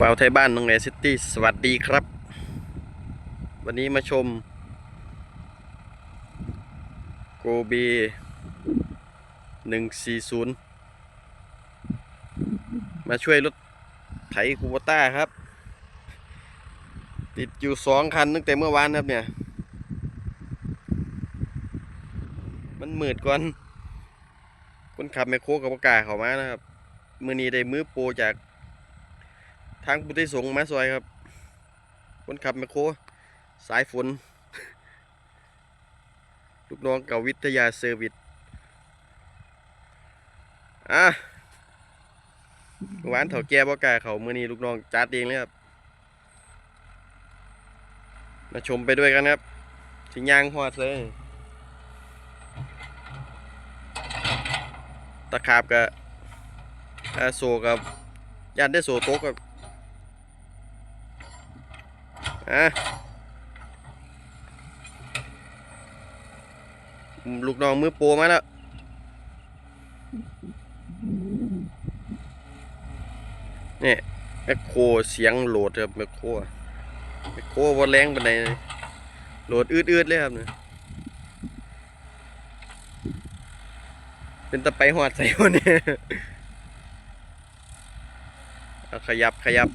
เปาไทยบ้านน้องแหนซิตี้สวัสดีครับ วันนี้มาชม โกเบหนึ่งสี่ศูนย์มาช่วยรถไถคูโบต้าครับ ติดอยู่สองคันตั้งแต่เมื่อวานครับเนี่ย มันมืดก่อน คนขับแมคโครกับปากล้าเขามานะครับ มือนี้ได้มือโปรจากางพุทธิสงฆ์มาซอยครับ คนขับแมคโครสายฝน ลูกน้องเก่าวิทยาเซอร์วิสอะหวานเถาแก่บ่กาเขามือนี้ลูกน้องจัดเองเลยครับ มาชมไปด้วยกันครับสิยางหอดเลยตะขาบกับโซกับยันได้โซโต๊ะกับ อะลูกน้องมือโปรมาแล้วนี่แมคโครเสียงโหลดครับแมคโครแมคโครบอแรงปานใดโหลดอืดๆเลยครับเนี่ยเป็นตะไปหอดใส่คนนี้ขยับขยับ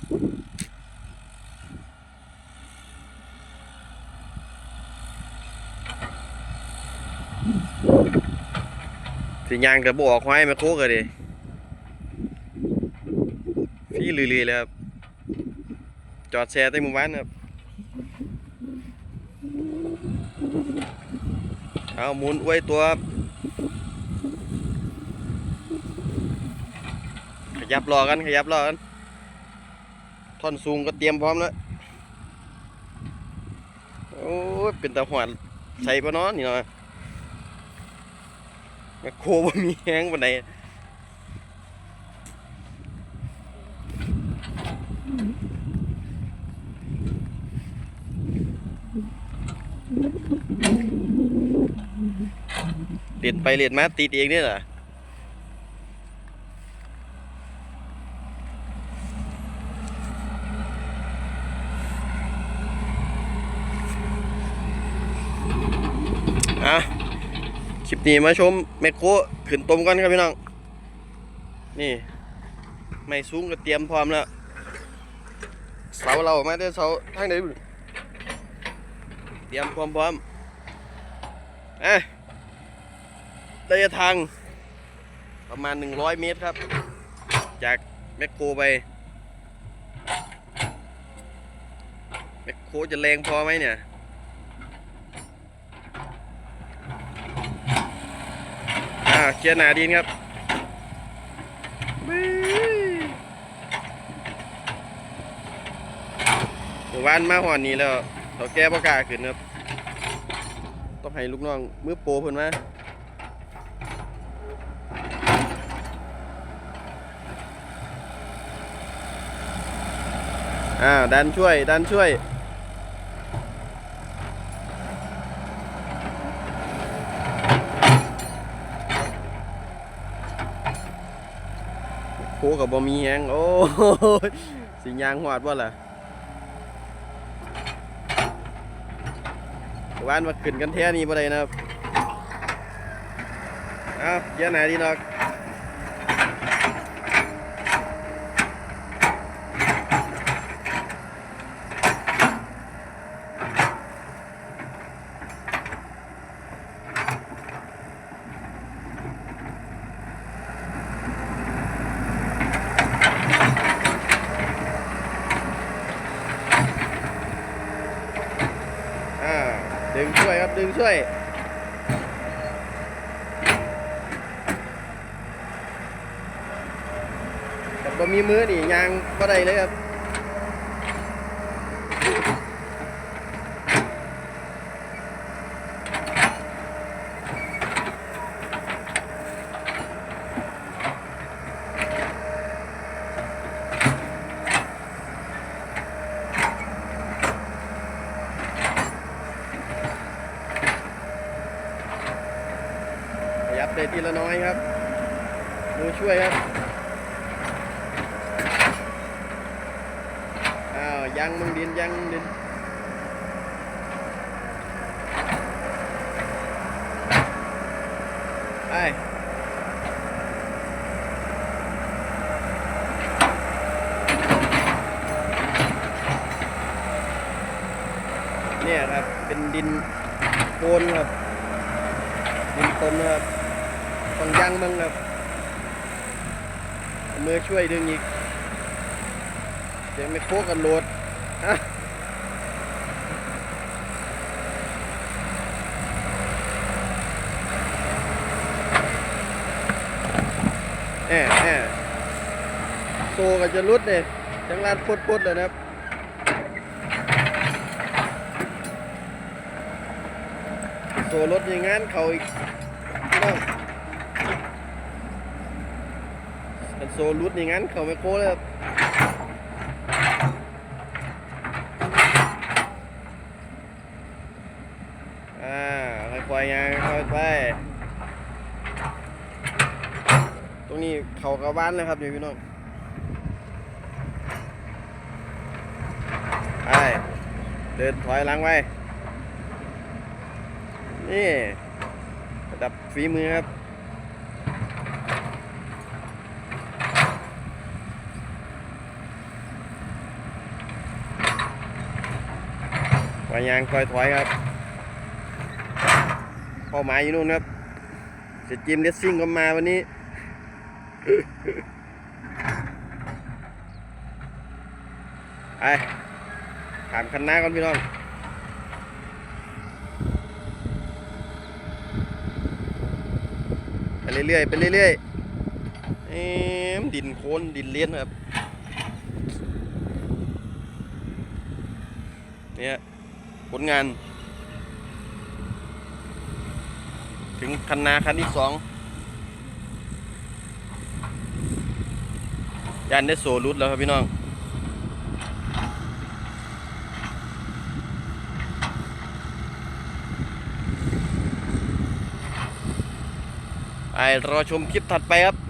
สิยางกระบอกไว้มาโคกเลยดิฟี่ลือๆเลยครับ จอดแช่ใต้มู่บ้านครับ เอาหมุนไว้ตัวครับขยับรอกัน ขยับรอกัน ท่อนสูงก็เตรียมพร้อมแล้วโอ้เป็นตาหวานใส่ปะเนาะนี่เนาะ แมคโครบ่มีแห้งปานใดเรียนไปเรียนมาติดเองเนี่ยเหรออะ ลิปนี้มาชมแมคโครขึ้นต้มกันครับพี่น้อง นี่ ไม่สูงก็เตรียมพร้อมแล้วเสาเรามาได้เสาทางไหนเตรียมพร้อมพร้อมอะระยะทางประมาณ 100 เมตรครับ จากแมคโครไปแมคโครจะแรงพอไหมเนี่ย อ่า เคลียร์หนาดินครับหมู่บ้านมาหอนนี้แล้วเขาแก้ประกาขึ้นครับ ต้องให้ลูกน้องมือโปรเพิ่นมาอ่าดันช่วย ดันช่วย กับบอมีแองโอ้ยสิยางหอดว่าล่ะวานมาขึ้นกันแท้นี่บ่ได้นะครับเอาเยอะไหนดีนอกอ่า ดึงช่วยครับดึงช่วยแต่บ่มีมือนี่ยางก็ได้เลยครับ ขยับได้ทีละน้อยครับมือช่วยครับอ้าวยังมึงดินยังดินไปเนี่ยครับเป็นดินโคลนครับดินตนนะครับ ต้องยังมึงครับเอามือช่วยดึงอีก เดี๋ยวไม่โคกันโหลดฮะแอบแอบโซก็จะรุดเนี่ยจังลานพุดพุดเลยนะครับโซรถอย่างงั้นเขาอีกน้องกัน โซรุดอย่างงั้นเขาไม่โคเลยครับอ่าค่อยๆยังค่อยไป ตรงนี้เขากระบ้านเลยครับเดี๋ยวพี่น้องไปเดินถอยหลังไปนี่ระดับฝีมือครับ ถอยยางคอยถอยครับเป้าหมายอยู่นู่นครับเสร็จจิมเลสซิ่งก็มาวันนี้ไปถามคันหน้าก่อนพี่น้องไปเรื่อยๆไปเรื่อยๆเอ็มดินโคนดินเลี้ยนครับเนี่ย ผลงาน ถึงคันนาคันที่สองยันได้โซรุดแล้วครับพี่น้องไปรอชมคลิปถัดไปครับ